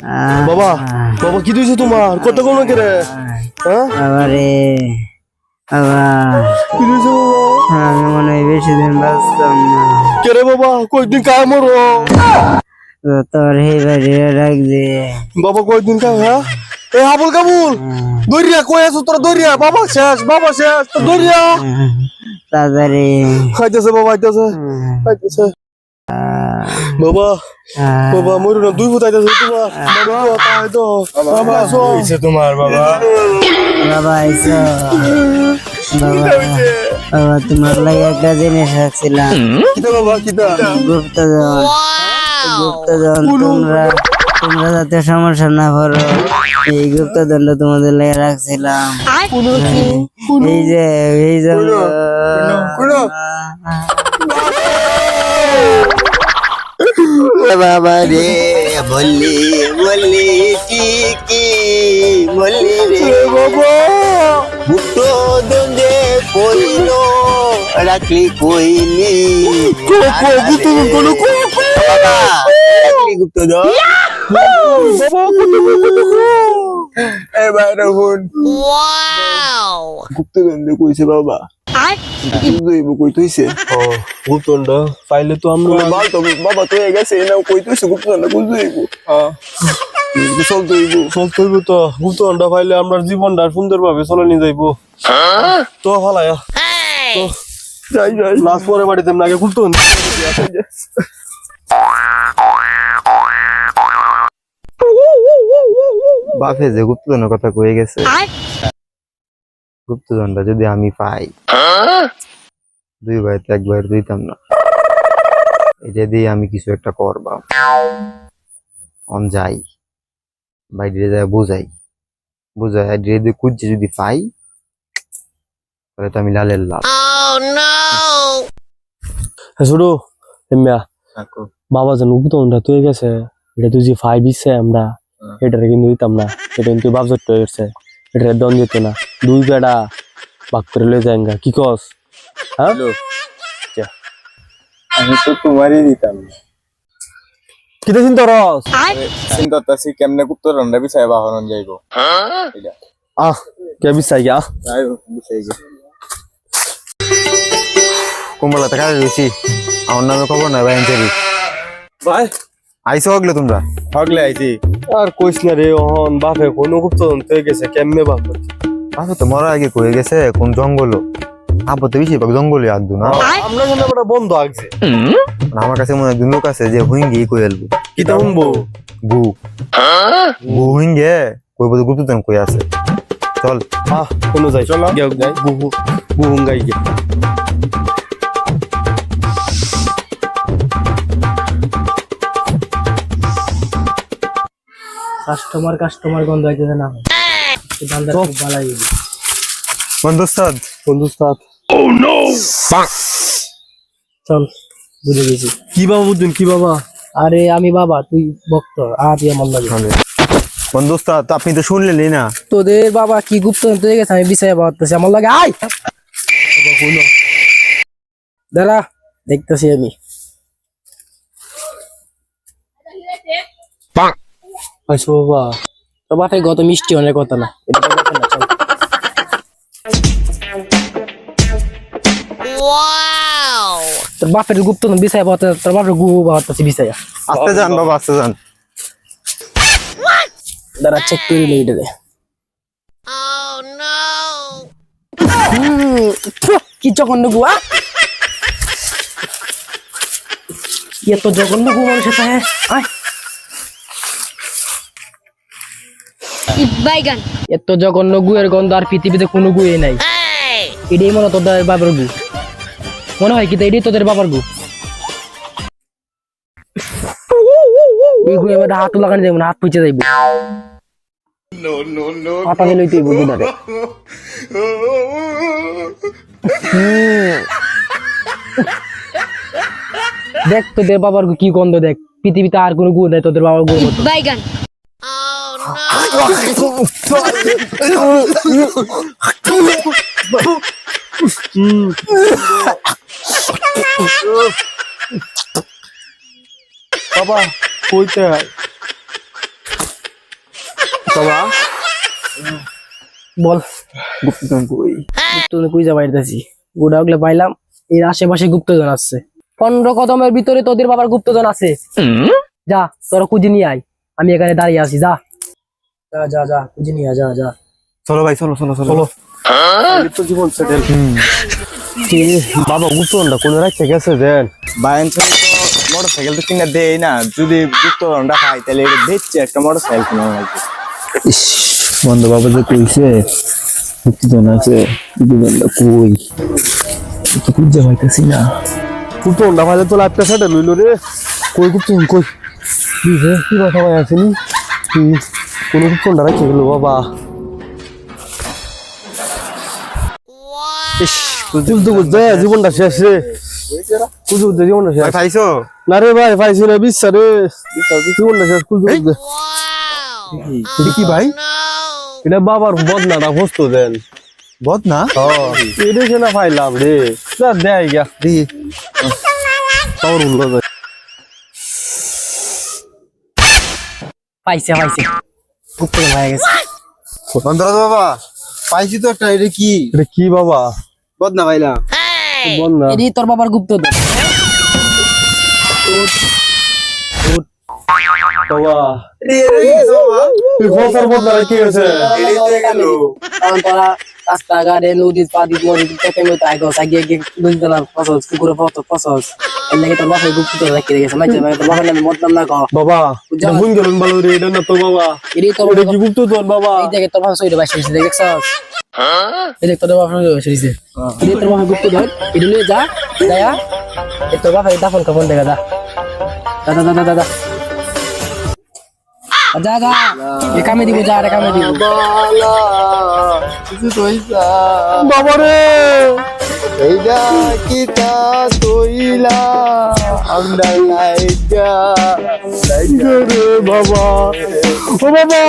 বাবা বাবা কি দিয়েছে তোমার? কত কোন কে রে হ্যাঁ বাবারে বাবা। কি দিয়েছে বাবা? আমি মনে হয় বেশি দিন বাঁচতাম না। কে রে বাবা? কয়েকদিন কায় মরো? তোর এই বাড়ি রাখ দে বাবা কয়েকদিন কায় হ্যাঁ? এ আবুল কাবুল দরিয়া কই আছো তোরা? দরিয়া বাবা শেষ বাবা শেষ তো দরিয়া। তাড়াতাড়ি। খাইতেছে বাবা খাইতেছে। খাইতেছে। বাবা বাবা মরু না দুই ফুট আইতেছে তোমার বাবা তাই তো বাবা আসো তোমার বাবা বাবা। বাবা বাবা তোমার লাগে একটা জিনিস রাখছিলাম কিতা বাবা গুপ্তধন। গুপ্তধন তোমরা তোমরা যাতে সমস্যা না করো এই গুপ্তধনটা তোমাদের লাগে রাখছিলাম। এই যে এই যে বাবা রে বললি বললি ঠিকই বললি রে। বাবা। গুপ্ত দন্দে কইল রাখলি কইলি রাখলি গুপ্ত এবার হুন গুপ্ত দন্দে কইছে বাবা। বুঝইব কই তুইছে ও গুপ্তন্ড পাইলে তো আমরা বাবা তো বাবা তো গেছে না কই তুইছে গুপ্ত দন্দে বুঝইব চল তুইব চলতে হইব তো গুপ্তন্ড পাইলে আমরা জীবনটা সুন্দর ভাবে চলে নিয়ে যাইবো। তো ভালায়া তো যাই যাই। লাস্ট পরে বাড়িতে আগে গুপ্তন্ড বাপে যে গুপ্তধনের কথা কয়ে গেছে। গুপ্তধনটা যদি আমি পাই। দুই ভাইতে এক ভাইয়ের দিতাম না। এটা দিয়ে আমি কিছু একটা করবা অন যাই। বাইরে যায় বুঝাই। বুঝাই আর যদি খুঁজছে যদি পাই তাহলে তো আমি লালের লাল। হ্যাঁ ছোট বাবা যেন গুপ্তন্ডটা তো হয়ে গেছে এটা তুই যে ফাইভ ইচ্ছে আমরা এটারে কিন্তু দিতাম না। এটা কিন্তু বাবজট হয়ে গেছে এটা দন দিত না। দুই বেড়া বাক করে লয়ে যায়গা কি কস? হ্যাঁ? আমি তো তোমারই দিতাম। কিতা চিন্তা রস চিন্তা করতেছি কেমনে গুপ্ত রন্ডা বিছাই বাহরণ যাইব। আহ কে বিশ্বাই গা? তাই বিছাই গে। কুম্বলা টাকা রয়েছি আমার নামে খবর নাই ভাই ভাই। আইসো হগলে তোমরা? হগলে আইছি। আর কইস না রে ওহন বাপে কোন গুপ্তধন তো হয়ে গেছে কেমনে বাপ বাপে তো মরার আগে কয়ে গেছে কোন জঙ্গল আব্বু তো বেশিরভাগ জঙ্গলে আদু না। আমরা যেন একটা বন্ধ আগছে আমার কাছে মনে হয় লোক আছে যে হুইঙ্গি কই এলবো কিতা শুনব গু। গু হুইঙ্গে? কই বলে গুপ্তধন কই আছে। চল। আহ কোনো যাই। চলো। গিয়া গুহু গুহুঙ্গাই গিয়া। কাস্টমার কাস্টমার গন্ধ হইতেছে না। এই খুব ভালো হইবে বন্ধুস্তাদ বন্ধু সাথ চল বুঝে গেছি। কি বাবা বুঝছেন কি বাবা? আরে আমি বাবা তুই ভক্ত আর তুই আমার লাগে। বন্ধুস্তাদ আপনি তো শুনলেনই না। তোদের বাবা কি গুপ্ত হয়ে গেছে আমি বিষয়ে ভাবতেছি আমার লাগে আয়! দাঁড়া দেখতেছি আমি। আইসো বাবা। তোর বাপে গত মিষ্টি অনেক কথা না। এটা তো কথা না, চল। তোর বাপের গুপ্ত বিষয় ভাবতে তোর বাপের গু ভাবতেছি বিষয় আস্তে যান বাবা আস্তে যান। দাঁড়া চেক করে নিই এটা কি জঘন্য গু আ এত জঘন্য গু মানুষের সাথে আয়। বাইগান। এত জঘন্য গুয়ের গন্ধ আর পৃথিবীতে কোনো গুয়ে নাই। এটাই মনে তোদের বাবার গু। মনে হয় কি তা এটাই তোদের বাবার গু? এই গুয়ে আমার হাত লাগানো যাইব না হাত পুচে যাইব। পাতা গেলে তুই বুঝি ধরে দেখ তোদের বাবার গু কি গন্ধ দেখ পৃথিবীতে আর কোনো গু নাই তোদের বাবার গু। বাইগান। বাবা কইতে বাবা বল। গুপ্তধন কই গুপ্তধন কুইজা বাইরতেছি গুড়া ওগুলো পাইলাম এর আশেপাশে গুপ্তধন আছে। পনেরো কদমের ভিতরে তোদের বাবার গুপ্তধন আছে। যা তোরা খুঁজে নিয়ে আয়। আমি এখানে দাঁড়িয়ে আছি যা। যা যা যা খুঁজে নিয়ে যা যা। চলো ভাই চলো চলো চলো। তো জীবন সেটেল বাবা গুপ্তনটা কোন রাখতে গেছে দেন বাইন মোটর সাইকেল তো কিনা দেই না। যদি গুপ্তধনটা খাই তাহলে এটা দেখছে একটা মোটর সাইকেল কিনা লাগবে বন্ধু বাবা যে কইছে গুপ্তধন আছে গুপ্তধনটা কই? তো খুঁজে পাইতেছি না। গুপ্তনটা ভাই তো লাইফটা সেটেল হইল রে। কই গুপ্তন কই? কি রে কি কথা ভাই আসেনি? গুপ্তনটা রাখতে গেল বাবা। জীবনটা শেষ রে। কুলতে জীবনটা শেষ। পাইছো? না রে ভাই পাইছি না বিশ্বাস রে। জীবনটা শেষ কুলতে কুলতে এটা কি ভাই? এটা বাবার বদনাটা হস্ত দেন। বদ না এটা সে না পাইলাম রে। দেয় গা। দি। তাওর উল্লো পাইছে পাইছে। গুপ্তধন হয়ে গেছে। বন্ধুরা বাবা পাইছি তো একটা এটা কি? এটা কি বাবা? বদনা ভাইলা। বদনা। এটি তোর বাবার গুপ্ত বাবা। রাস্তাঘাটে নদীর পাদি মরি পেটে মতো আগে গিয়ে গিয়ে দুই বেলার ফসল পুকুরে ফত ফসল। এর লাগে তোর বাপের গুপ্ত রাখি রেখেছে মাঝে মাঝে তোর বাপের নামে মতলাম বাবা ফোন তো দেখে তোর বাপের শরীরে বাইশ হয়েছে যায়া তোর বাপের দাফন কাপড় দেখা দাদা দাদা দাদা দাদা যা যা। এ কামে দিব যা রে কামে দিব। বাবা রে। এইটা কি তা তৈলা আমরা লাইগা রে বাবা? ও বাবা।